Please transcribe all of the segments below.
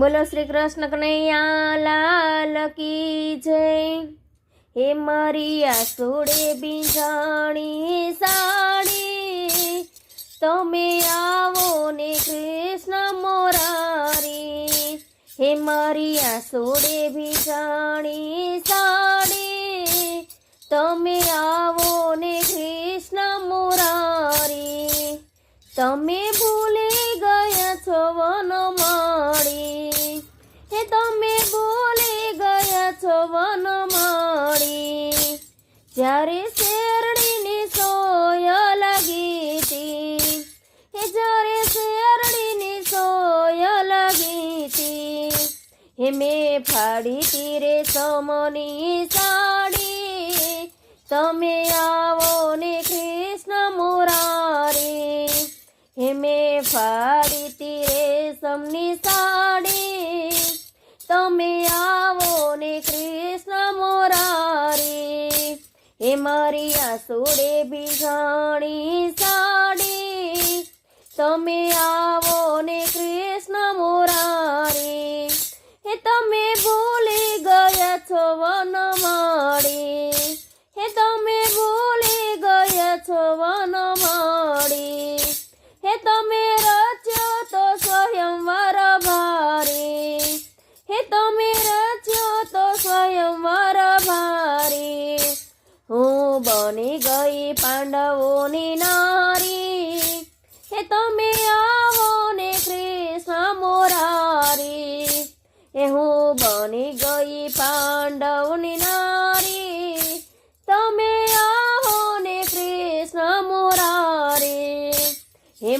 બોલો શ્રી કૃષ્ણ કનૈયા લાલ કી જય. હે મારી સોડે બીજાણી સાડી, તમે આવો ને કૃષ્ણ મોરારી. હે મારી સોડે બીજાણી સાડી, તમે આવો ને કૃષ્ણ મોરારી. તમે ભૂલી તમે ભૂલી ગયા છો વનમાળી જ્યારે શેરડીની સોય લાગી હતી હે જ્યારે શેરડીની સોય લાગી હતી હે મેં ફાડી તીરે સમની સાડી તમે આવો ને કૃષ્ણ મોરારી મારી આસુડે સોડે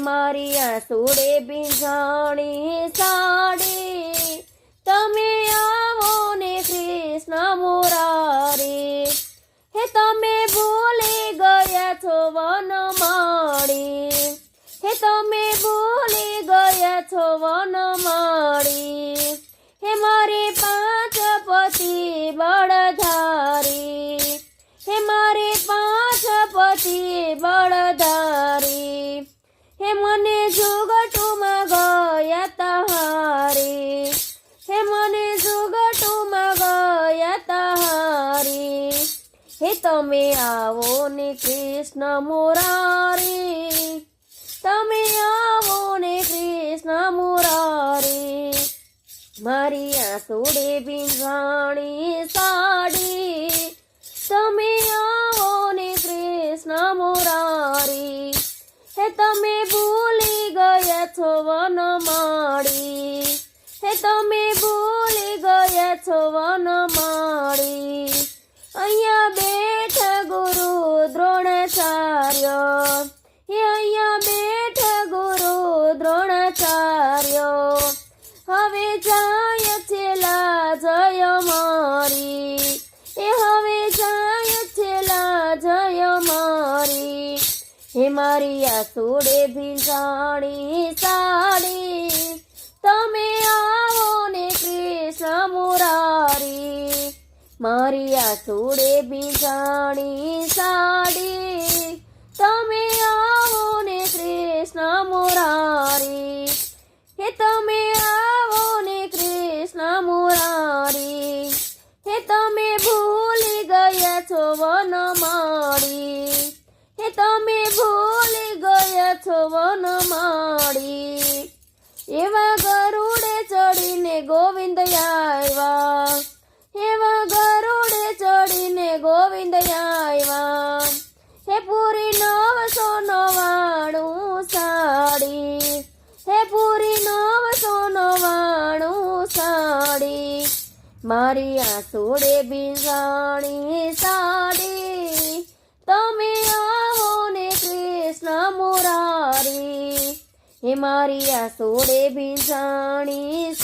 મારી આ સુડે બીજાણી સાડી. તમે આવો ને કૃષ્ણ મોરારી. હે તમે ભૂલી ગયા છો વનમાળી હે તમે ભૂલી ગયા છો વન માળી. હે મારી પાંચ પતિ બળધારી મને જોગટુમાં ગયા તહારી હે મને જોગટુમાં ગયા તહારી હે તમે આવો ને કૃષ્ણ મોરારી. તમે આવો ને કૃષ્ણ મોરારી. મારી આંસુડે સોડે બીંજાણી સાડી. તમે આવો ને કૃષ્ણ મોરારી. તમે ભૂલી ગયા છો વનમાળી હે તમે ભૂલી ગયા છો હે મારી આ સોડે ભીંજાણી સાડી. તમે આવો ને કૃષ્ણ મુરારી. મારી આ સોડે ભીંજાણી સાડી હે પૂરી નવસો નવાણું સાડી. મારી આ સોડે બીજાણી સાડી. તમે આવો ને કૃષ્ણ મોરારી. હે મારી આ સોડે બીજાણી